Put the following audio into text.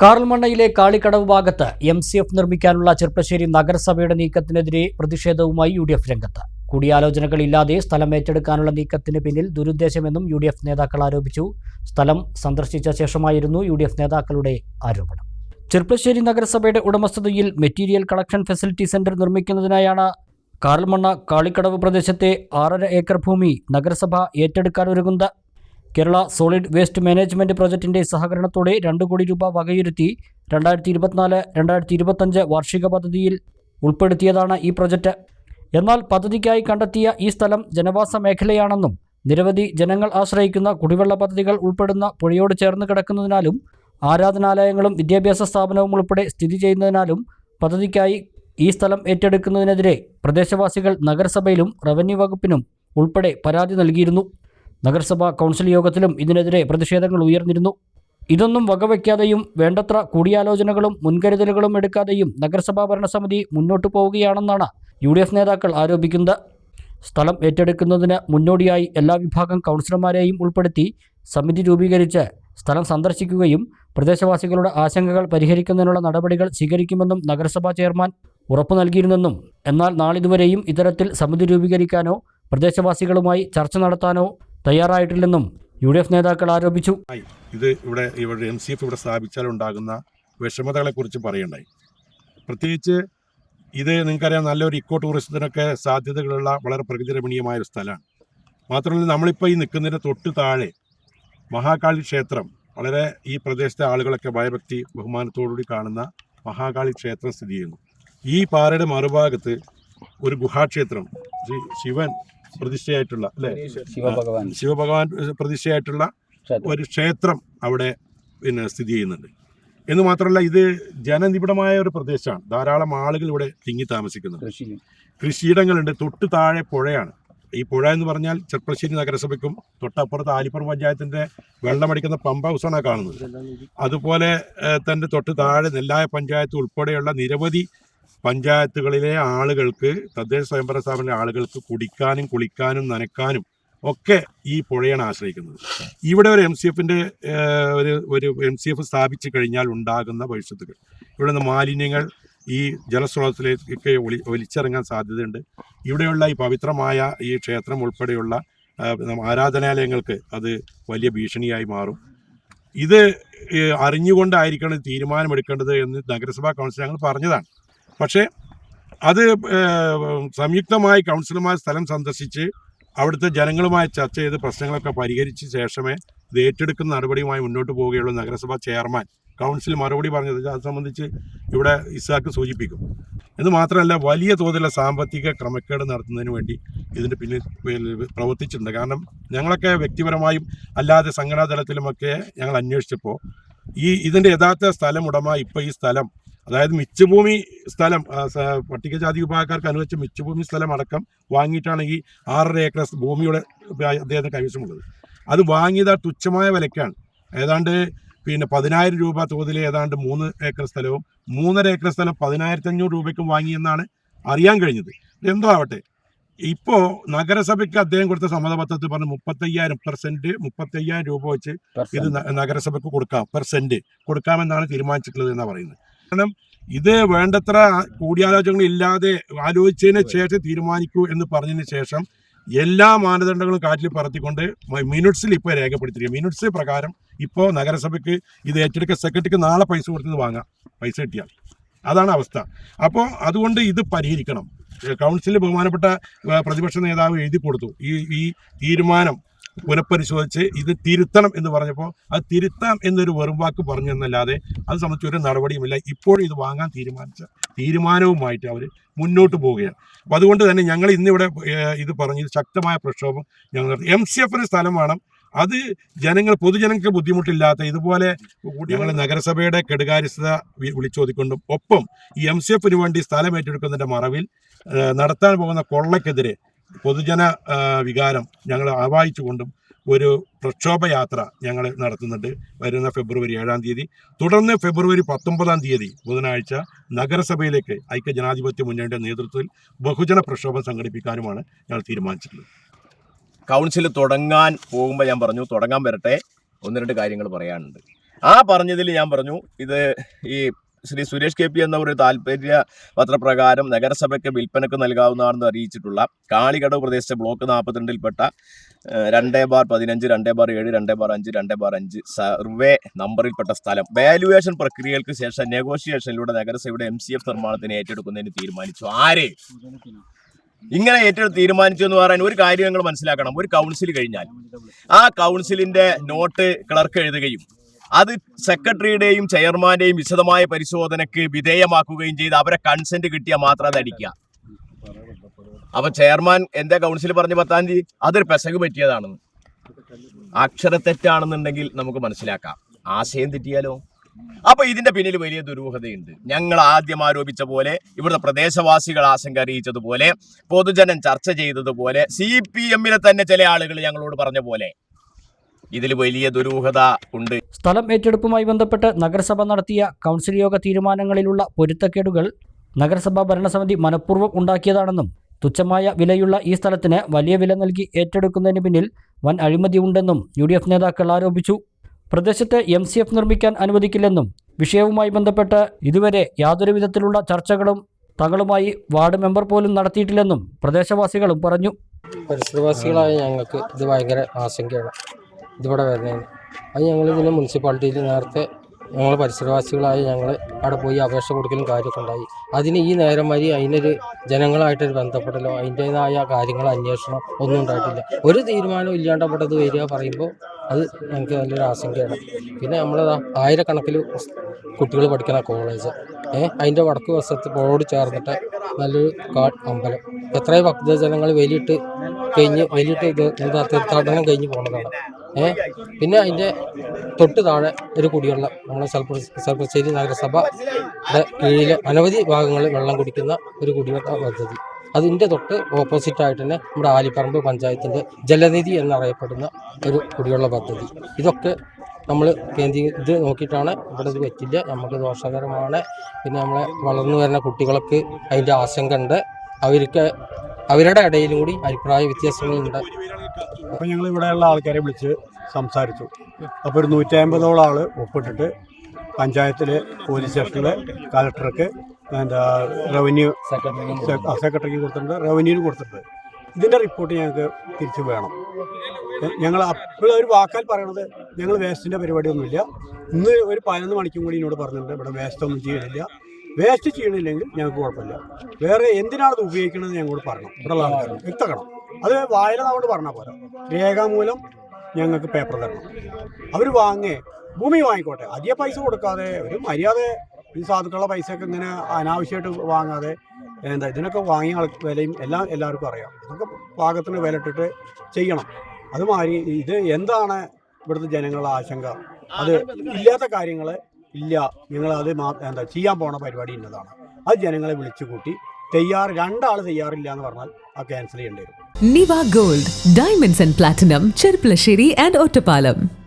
കാറൽമണ്ണയിലെ കാളിക്കടവ് ഭാഗത്ത് M C F നിർമ്മിക്കാനുള്ള ചെർപ്പശ്ശേരി നഗരസഭയുടെ നീക്കത്തിനെതിരെ പ്രതിഷേധവുമായി യു ഡി എഫ് രംഗത്ത്. കൂടിയാലോചനകളില്ലാതെ സ്ഥലം ഏറ്റെടുക്കാനുള്ള നീക്കത്തിന് പിന്നിൽ ദുരുദ്ദേശമെന്നും യു ഡി എഫ് നേതാക്കൾ ആരോപിച്ചു. സ്ഥലം സന്ദർശിച്ച ശേഷമായിരുന്നു യു ഡി എഫ് നേതാക്കളുടെ ആരോപണം. ചെർപ്പശ്ശേരി നഗരസഭയുടെ ഉടമസ്ഥതയിൽ മെറ്റീരിയൽ കളക്ഷൻ ഫെസിലിറ്റി സെന്റർ നിർമ്മിക്കുന്നതിനായാണ് കാർൽമണ്ണ കാളിക്കടവ് പ്രദേശത്തെ ആറര ഏക്കർ ഭൂമി നഗരസഭ ഏറ്റെടുക്കാൻ ഒരുങ്ങുന്നത്. കേരള സോളിഡ് വേസ്റ്റ് മാനേജ്മെന്റ് പ്രോജക്റ്റിന്റെ സഹകരണത്തോടെ രണ്ട് കോടി രൂപ വകയിരുത്തി രണ്ടായിരത്തി ഇരുപത്തിനാല് രണ്ടായിരത്തി ഇരുപത്തഞ്ച് വാർഷിക പദ്ധതിയിൽ ഉൾപ്പെടുത്തിയതാണ് ഈ പ്രൊജക്റ്റ് എന്നാൽ പദ്ധതിക്കായി കണ്ടെത്തിയ ഈ സ്ഥലം ജനവാസ മേഖലയാണെന്നും നിരവധി ജനങ്ങൾ ആശ്രയിക്കുന്ന കുടിവെള്ള പദ്ധതികൾ ഉൾപ്പെടുന്ന പുഴയോട് ചേർന്ന് കിടക്കുന്നതിനാലും ആരാധനാലയങ്ങളും വിദ്യാഭ്യാസ സ്ഥാപനവും ഉൾപ്പെടെ സ്ഥിതി ചെയ്യുന്നതിനാലും പദ്ധതിക്കായി ഈ സ്ഥലം ഏറ്റെടുക്കുന്നതിനെതിരെ പ്രദേശവാസികൾ നഗരസഭയിലും റവന്യൂ വകുപ്പിനും ഉൾപ്പെടെ പരാതി നൽകിയിരുന്നു. നഗരസഭാ കൗൺസിൽ യോഗത്തിലും ഇതിനെതിരെ പ്രതിഷേധങ്ങൾ ഉയർന്നിരുന്നു. ഇതൊന്നും വകവയ്ക്കാതെയും വേണ്ടത്ര കൂടിയാലോചനകളും മുൻകരുതലുകളും എടുക്കാതെയും നഗരസഭാ ഭരണസമിതി മുന്നോട്ടു പോവുകയാണെന്നാണ് യു ഡി എഫ് നേതാക്കൾ ആരോപിക്കുന്നത്. സ്ഥലം ഏറ്റെടുക്കുന്നതിന് മുന്നോടിയായി എല്ലാ വിഭാഗം കൗൺസിലർമാരെയും ഉൾപ്പെടുത്തി സമിതി രൂപീകരിച്ച് സ്ഥലം സന്ദർശിക്കുകയും പ്രദേശവാസികളുടെ ആശങ്കകൾ പരിഹരിക്കുന്നതിനുള്ള നടപടികൾ സ്വീകരിക്കുമെന്നും നഗരസഭാ ചെയർമാൻ ഉറപ്പു നൽകിയിരുന്നെന്നും. എന്നാൽ നാളിതുവരെയും ഇത്തരത്തിൽ സമിതി രൂപീകരിക്കാനോ പ്രദേശവാസികളുമായി ചർച്ച നടത്താനോ തയ്യാറായിട്ടില്ലെന്നും യു ഡി എഫ് നേതാക്കൾ ആരോപിച്ചു. ഇത് ഇവിടെ ഇവിടെ എം സി എഫ് ഇവിടെ സ്ഥാപിച്ചാൽ ഉണ്ടാകുന്ന വിഷമതകളെക്കുറിച്ച് പറയണ്ടായി പ്രത്യേകിച്ച് ഇത് നിങ്ങൾക്കറിയാം നല്ലൊരു ഇക്കോ ടൂറിസത്തിനൊക്കെ സാധ്യതകളുള്ള വളരെ പ്രകൃതി രമണീയമായ ഒരു സ്ഥലമാണ്. മാത്രമല്ല നമ്മളിപ്പോൾ ഈ നിൽക്കുന്നതിന്റെ തൊട്ട് താഴെ മഹാകാളി ക്ഷേത്രം വളരെ ഈ പ്രദേശത്തെ ആളുകളൊക്കെ ഭയഭക്തി ബഹുമാനത്തോടുകൂടി കാണുന്ന മഹാകാളി ക്ഷേത്രം സ്ഥിതി ചെയ്യുന്നു. ഈ പാറയുടെ മറുഭാഗത്ത് ഒരു ഗുഹാക്ഷേത്രം ശ്രീ ശിവൻ പ്രതിഷ്ഠയായിട്ടുള്ള അല്ലെ? ശിവഭഗവാൻ. ശിവഭഗവാൻ. പ്രതിഷ്ഠയായിട്ടുള്ള ഒരു ക്ഷേത്രം അവിടെ പിന്നെ സ്ഥിതി ചെയ്യുന്നുണ്ട്. എന്ന് മാത്രമല്ല ഇത് ജനനിബിഡമായ ഒരു പ്രദേശമാണ്. ധാരാളം ആളുകൾ ഇവിടെ തിങ്ങി താമസിക്കുന്നുണ്ട് കൃഷിയിടങ്ങളുണ്ട്. തൊട്ട് താഴെ പുഴയാണ്. ഈ പുഴ എന്ന് പറഞ്ഞാൽ ചെർപ്പശ്ശേരി നഗരസഭയ്ക്കും തൊട്ടപ്പുറത്ത് ആലിപ്പുറം പഞ്ചായത്തിന്റെ വെള്ളമടിക്കുന്ന പമ്പ ഹൗസാണ് കാണുന്നത്. അതുപോലെ തന്റെ തന്നെ തൊട്ട് താഴെ നെല്ലായ പഞ്ചായത്ത് ഉൾപ്പെടെയുള്ള നിരവധി പഞ്ചായത്തുകളിലെ ആളുകൾക്ക് തദ്ദേശ സ്വയംഭരണ സ്ഥാപനത്തിലെ ആളുകൾക്ക് കുടിക്കാനും കുളിക്കാനും നനക്കാനും ഒക്കെ ഈ പുഴയാണ് ആശ്രയിക്കുന്നത്. ഇവിടെ ഒരു എം സി എഫിന്റെ ഒരു ഒരു എം സി എഫ് സ്ഥാപിച്ചു കഴിഞ്ഞാൽ ഉണ്ടാകുന്ന ഭവിഷ്യത്തുകൾ. ഇവിടെ നിന്ന് മാലിന്യങ്ങൾ ഈ ജലസ്രോതസ്സിലേക്ക് ഒളി ഒലിച്ചിറങ്ങാൻ സാധ്യതയുണ്ട്. ഇവിടെയുള്ള ഈ പവിത്രമായ ഈ ക്ഷേത്രം ഉൾപ്പെടെയുള്ള ആരാധനാലയങ്ങൾക്ക് അത് വലിയ ഭീഷണിയായി മാറും. ഇത് അറിഞ്ഞുകൊണ്ടായിരിക്കണം തീരുമാനമെടുക്കേണ്ടത് എന്ന് നഗരസഭാ കൗൺസിൽ ഞങ്ങൾ പറഞ്ഞതാണ്. പക്ഷേ അത് സംയുക്തമായി കൗൺസിലർമാർ സ്ഥലം സന്ദർശിച്ച് അവിടുത്തെ ജനങ്ങളുമായി ചർച്ച ചെയ്ത് പ്രശ്നങ്ങളൊക്കെ പരിഹരിച്ച ശേഷമേ ഇത് ഏറ്റെടുക്കുന്ന നടപടിയുമായി മുന്നോട്ട് പോവുകയുള്ളൂ നഗരസഭാ ചെയർമാൻ കൗൺസിൽ മറുപടി പറഞ്ഞത് അത് സംബന്ധിച്ച് ഇവിടെ ഇസാക്ക് സൂചിപ്പിക്കും. എന്ന് മാത്രമല്ല വലിയ തോതിലുള്ള സാമ്പത്തിക ക്രമക്കേട് നടത്തുന്നതിന് വേണ്ടി ഇതിന്റെ പിന്നിൽ പ്രവർത്തിച്ചിട്ടുണ്ട്. കാരണം ഞങ്ങളൊക്കെ വ്യക്തിപരമായും അല്ലാതെ സംഘടനാ തലത്തിലുമൊക്കെ ഞങ്ങൾ അന്വേഷിച്ചപ്പോൾ ഈ ഇതിന്റെ യഥാർത്ഥ സ്ഥലം ഉടമ ഇപ്പോൾ ഈ സ്ഥലം അതായത് മിച്ചഭൂമി സ്ഥലം പട്ടികജാതി വിഭാഗക്കാർക്ക് അനുവദിച്ച മിച്ചഭൂമി സ്ഥലം അടക്കം വാങ്ങിയിട്ടാണ് ഈ ആറര ഏക്കർ ഭൂമിയുടെ അദ്ദേഹത്തിന് കൈവശമുള്ളത്. അത് വാങ്ങിയത് ആ തുച്ഛമായ വിലക്കാണ്. ഏതാണ്ട് പിന്നെ പതിനായിരം രൂപ തോതിൽ ഏതാണ്ട് മൂന്ന് ഏക്കർ സ്ഥലവും മൂന്നര ഏക്കർ സ്ഥലം പതിനായിരത്തി അഞ്ഞൂറ് രൂപയ്ക്കും വാങ്ങിയെന്നാണ് അറിയാൻ കഴിഞ്ഞത്. എന്തോ ആവട്ടെ? ഇപ്പോൾ നഗരസഭയ്ക്ക് അദ്ദേഹം കൊടുത്ത സമ്മതപത്രത്തിൽ പറഞ്ഞ് മുപ്പത്തയ്യായിരം പെർസെന്റ് മുപ്പത്തയ്യായിരം രൂപ വെച്ച് ഇത് നഗരസഭയ്ക്ക് കൊടുക്കാം പെർസെന്റ് കൊടുക്കാമെന്നാണ് തീരുമാനിച്ചിട്ടുള്ളത് എന്നാണ് പറയുന്നത്. കാരണം ഇത് വേണ്ടത്ര കൂടിയാലോചനകൾ ഇല്ലാതെ ആലോചിച്ചതിന് ശേഷം തീരുമാനിക്കൂ എന്ന് പറഞ്ഞതിന് ശേഷം എല്ലാ മാനദണ്ഡങ്ങളും കാറ്റിൽ പറത്തിക്കൊണ്ട് മിനിറ്റ്സിൽ ഇപ്പോൾ രേഖപ്പെടുത്തിയിരിക്കുക മിനിറ്റ്സ് പ്രകാരം ഇപ്പോൾ നഗരസഭയ്ക്ക് ഇത് ഏറ്റെടുക്കുക സെക്രട്ടറിക്ക് നാളെ പൈസ കൊടുത്തത് വാങ്ങാം. പൈസ കിട്ടിയാൽ. അതാണ് അവസ്ഥ. അപ്പോൾ അതുകൊണ്ട് ഇത് പരിഹരിക്കണം. കൗൺസിലിൽ ബഹുമാനപ്പെട്ട പ്രതിപക്ഷ നേതാവ് എഴുതി കൊടുത്തു. ഈ ഈ തീരുമാനം പുനഃപരിശോധിച്ച് ഇത് തിരുത്തണം എന്ന് പറഞ്ഞപ്പോൾ അത് തിരുത്താം എന്നൊരു വെറും വാക്ക് പറഞ്ഞെന്നല്ലാതെ അത് സംബന്ധിച്ച് ഒരു നടപടിയുമില്ല. ഇപ്പോഴും ഇത് വാങ്ങാൻ തീരുമാനിച്ച തീരുമാനവുമായിട്ട് അവർ മുന്നോട്ട് പോവുകയാണ്. അപ്പോൾ അതുകൊണ്ട് തന്നെ ഞങ്ങൾ ഇന്നിവിടെ ഇത് പറഞ്ഞ്. ശക്തമായ പ്രക്ഷോഭം ഞങ്ങൾ നടത്തി. എം സി എഫിന് സ്ഥലം വേണം. അത് ജനങ്ങൾ പൊതുജനങ്ങൾക്ക് ബുദ്ധിമുട്ടില്ലാത്ത ഇതുപോലെ ഞങ്ങൾ നഗരസഭയുടെ കെടുകാര്യസ്ഥത വിളിച്ചോദിക്കൊണ്ടും ഒപ്പം ഈ എം സി എഫിന് വേണ്ടി സ്ഥലം ഏറ്റെടുക്കുന്നതിന്റെ മറവിൽ നടത്താൻ പോകുന്ന കൊള്ളക്കെതിരെ പൊതുജന വികാരം ഞങ്ങൾ ആവാഹിച്ചുകൊണ്ടും ഒരു പ്രക്ഷോഭയാത്ര ഞങ്ങൾ നടത്തുന്നുണ്ട്. വരുന്ന ഫെബ്രുവരി ഏഴാം തീയതി. തുടർന്ന് ഫെബ്രുവരി പത്തൊമ്പതാം തീയതി ബുധനാഴ്ച നഗരസഭയിലേക്ക് ഐക്യ ജനാധിപത്യ മുന്നണിയുടെ നേതൃത്വത്തിൽ ബഹുജന പ്രക്ഷോഭം സംഘടിപ്പിക്കാനുമാണ് ഞങ്ങൾ തീരുമാനിച്ചിട്ടുള്ളത്. കൗൺസിൽ തുടങ്ങാൻ പോകുമ്പോൾ ഞാൻ പറഞ്ഞു തുടങ്ങാൻ വരട്ടെ. ഒന്ന് രണ്ട് കാര്യങ്ങൾ പറയാനുണ്ട്. ആ പറഞ്ഞതിൽ ഞാൻ പറഞ്ഞു ഇത് ഈ ശ്രീ സുരേഷ് കെ പി എന്ന ഒരു താല്പര്യ പത്രപ്രകാരം നഗരസഭയ്ക്ക് വിൽപ്പനക്ക് നൽകാവുന്നതാണെന്ന് അറിയിച്ചിട്ടുള്ള കാളികടവ് പ്രദേശത്തെ ബ്ലോക്ക് നാൽപ്പത്തിരണ്ടിൽപ്പെട്ട രണ്ട് ബാർ പതിനഞ്ച് രണ്ടേ ബാർ ഏഴ് രണ്ടേ ബാർ അഞ്ച് രണ്ടേ ബാർ അഞ്ച് സർവേ നമ്പറിൽപ്പെട്ട സ്ഥലം. വാല്യുവേഷൻ പ്രക്രിയകൾക്ക് ശേഷം നെഗോഷിയേഷനിലൂടെ നഗരസഭയുടെ എം സി എഫ് നിർമ്മാണത്തിന് ഏറ്റെടുക്കുന്നതിന് തീരുമാനിച്ചു. ആരെ? ഇങ്ങനെ ഏറ്റെടുത്ത് തീരുമാനിച്ചു എന്ന് പറയാൻ ഒരു കാര്യം നിങ്ങൾ മനസ്സിലാക്കണം. ഒരു കൗൺസിൽ കഴിഞ്ഞാൽ ആ കൗൺസിലിന്റെ നോട്ട് ക്ലർക്ക് എഴുതുകയും അത് സെക്രട്ടറിയുടെയും ചെയർമാന്റെയും വിശദമായ പരിശോധനയ്ക്ക് വിധേയമാക്കുകയും ചെയ്ത് അവരെ കൺസെന്റ് കിട്ടിയാൽ മാത്രം അത് അടിക്കുക അപ്പൊ ചെയർമാൻ എന്റെ കൗൺസിൽ പറഞ്ഞ പത്താം തീയതി? അതൊരു പെസക് പറ്റിയതാണെന്ന്. അക്ഷരത്തെറ്റാണെന്നുണ്ടെങ്കിൽ നമുക്ക് മനസ്സിലാക്കാം. ആശയം തെറ്റിയാലോ? അപ്പൊ ഇതിന്റെ പിന്നിൽ വലിയ ദുരൂഹതയുണ്ട്. ഞങ്ങൾ ആദ്യം ആരോപിച്ച പോലെ ഇവിടുത്തെ പ്രദേശവാസികൾ ആശങ്ക അറിയിച്ചതുപോലെ പൊതുജനം ചർച്ച ചെയ്തതുപോലെ സി പി എമ്മിലെ തന്നെ ചില ആളുകൾ ഞങ്ങളോട് പറഞ്ഞ പോലെ ഇതിൽ വലിയ ദുരൂഹത ഉണ്ട്. സ്ഥലം ഏറ്റെടുപ്പുമായി ബന്ധപ്പെട്ട് നഗരസഭ നടത്തിയ കൗൺസിൽ യോഗ തീരുമാനങ്ങളിലുള്ള പൊരുത്തക്കേടുകൾ നഗരസഭാ ഭരണസമിതി മനഃപൂർവം ഉണ്ടാക്കിയതാണെന്നും തുച്ഛമായ വിലയുള്ള ഈ സ്ഥലത്തിന് വലിയ വില നൽകി ഏറ്റെടുക്കുന്നതിന് പിന്നിൽ വൻ അഴിമതിയുണ്ടെന്നും യു ഡി എഫ് നേതാക്കൾ ആരോപിച്ചു. പ്രദേശത്ത് എം സി എഫ് നിർമ്മിക്കാൻ അനുവദിക്കില്ലെന്നും വിഷയവുമായി ബന്ധപ്പെട്ട് ഇതുവരെ യാതൊരു വിധത്തിലുള്ള ചർച്ചകളും തങ്ങളുമായി വാർഡ് മെമ്പർ പോലും നടത്തിയിട്ടില്ലെന്നും പ്രദേശവാസികളും പറഞ്ഞു. പരിസരവാസികളായ ഞങ്ങൾക്ക് ഇത് ഭയങ്കര ആശങ്കയാണ്. ഇതിവിടെ വരുന്നതിന് അത് ഞങ്ങൾ ഇതിന് മുനിസിപ്പാലിറ്റിയിൽ നേരത്തെ ഞങ്ങൾ പരിസരവാസികളായ ഞങ്ങൾ അവിടെ പോയി അപേക്ഷ കൊടുക്കലും കാര്യമൊക്കെ ഉണ്ടായി. അതിന് ഈ നേരം വരി അതിനൊരു ജനങ്ങളായിട്ടൊരു ബന്ധപ്പെടലോ അതിന്റേതായ കാര്യങ്ങൾ അന്വേഷണം ഒന്നും ഉണ്ടായിട്ടില്ല. ഒരു തീരുമാനം ഇല്ലാണ്ട് അവിടെ ഇത് വരിക പറയുമ്പോൾ അത് ഞങ്ങൾക്ക് നല്ലൊരു ആശങ്കയാണ്. പിന്നെ നമ്മളതാ ആയിരക്കണക്കിൽ കുട്ടികൾ പഠിക്കുന്ന കോളേജ്. ഏഹ് അതിന്റെ വടക്ക് വശത്ത് പുഴയോട് ചേർന്നിട്ട് നല്ലൊരു അമ്പലം. എത്രയും ഭക്തജനങ്ങൾ വലിയിട്ട് കഴിഞ്ഞ് വലിയിട്ട് ഇത് എന്താ തീർത്ഥാടനം കഴിഞ്ഞ് പോകുന്നതാണ് ഏ? പിന്നെ അതിന്റെ തൊട്ട് താഴെ ഒരു കുടിവെള്ളം നമ്മളെ സൽപ്പ സൽപ്പശ്ശേരി നഗരസഭയുടെ കീഴിൽ അനവധി ഭാഗങ്ങളിൽ വെള്ളം കുടിക്കുന്ന ഒരു കുടിവെള്ള പദ്ധതി. അതിന്റെ തൊട്ട് ഓപ്പോസിറ്റായിട്ട് തന്നെ നമ്മുടെ ആലിപ്പറമ്പ് പഞ്ചായത്തിന്റെ ജലനിധി എന്നറിയപ്പെടുന്ന ഒരു കുടിവെള്ള പദ്ധതി. ഇതൊക്കെ നമ്മൾ കേന്ദ്രീ ഇത് നോക്കിയിട്ടാണ് ഇവിടെ ഇത് പറ്റില്ല. നമുക്ക് ദോഷകരമാണ്. പിന്നെ നമ്മളെ വളർന്നു വരുന്ന കുട്ടികൾക്ക് അതിന്റെ ആശങ്ക ഉണ്ട്. അവർക്ക് അവരുടെ ഇടയിലും കൂടി അഭിപ്രായ വ്യത്യാസങ്ങളുണ്ട് അപ്പോൾ ഞങ്ങൾ ഇവിടെയുള്ള ആൾക്കാരെ വിളിച്ച് സംസാരിച്ചു. അപ്പോൾ ഒരു നൂറ്റി അമ്പതോളം ആൾ ഒപ്പിട്ടിട്ട് പഞ്ചായത്തിലെ പോലീസ് സ്റ്റേഷനിലെ കലക്ടർക്ക് എന്താ റവന്യൂ സെക്രട്ടറിക്ക് കൊടുത്തിട്ടുണ്ട് റവന്യൂവിന് കൊടുത്തിട്ടുണ്ട്. ഇതിന്റെ റിപ്പോർട്ട് ഞങ്ങൾക്ക് തിരിച്ചു വേണം. ഞങ്ങൾ അപ്പോഴും ഒരു വാക്കാൽ പറയണത് ഞങ്ങൾ വേസ്റ്റിന്റെ പരിപാടിയൊന്നുമില്ല. ഇന്ന് ഒരു പതിനൊന്ന് മണിക്കും കൂടി എന്നോട് പറഞ്ഞിട്ടുണ്ട് ഇവിടെ വേസ്റ്റ് ഒന്നും ചെയ്യണില്ല. വേസ്റ്റ് ചെയ്യണില്ലെങ്കിൽ ഞങ്ങൾക്ക് കുഴപ്പമില്ല. വേറെ എന്തിനാണ് ഇത് ഉപയോഗിക്കണമെന്ന് ഞങ്ങളോട് പറയണം. ഇവിടെയുള്ള ആൾക്കാർ വ്യക്തക്കണം അത് വായന നമ്മോട് പറഞ്ഞാൽ പോരാ. രേഖാമൂലം ഞങ്ങൾക്ക് പേപ്പർ തരണം. അവർ വാങ്ങേ. ഭൂമി വാങ്ങിക്കോട്ടെ. അധിക പൈസ കൊടുക്കാതെ ഒരു മര്യാദ ഈ സാധുക്കളുടെ പൈസയൊക്കെ ഇങ്ങനെ അനാവശ്യമായിട്ട് വാങ്ങാതെ എന്താ ഇതിനൊക്കെ വാങ്ങിയ ആൾ വിലയും എല്ലാം എല്ലാവർക്കും അറിയാം. ഇതൊക്കെ പാകത്തിന് വില ഇട്ടിട്ട് ചെയ്യണം. അതുമാതിരി ഇത് എന്താണ് ഇവിടുത്തെ ജനങ്ങളുടെ ആശങ്ക? അത് ഇല്ലാത്ത കാര്യങ്ങൾ ഇല്ല. നിങ്ങളത് മാ എന്താ ചെയ്യാൻ പോണ പരിപാടി ഇന്നതാണ്. അത് ജനങ്ങളെ വിളിച്ചു കൂട്ടി തയ്യാറ് രണ്ടാൾ തയ്യാറില്ല എന്ന് പറഞ്ഞാൽ ആ ക്യാൻസൽ ചെയ്യേണ്ടി വരും. Niva gold diamonds and platinum Cherpulassery and Ottapalam.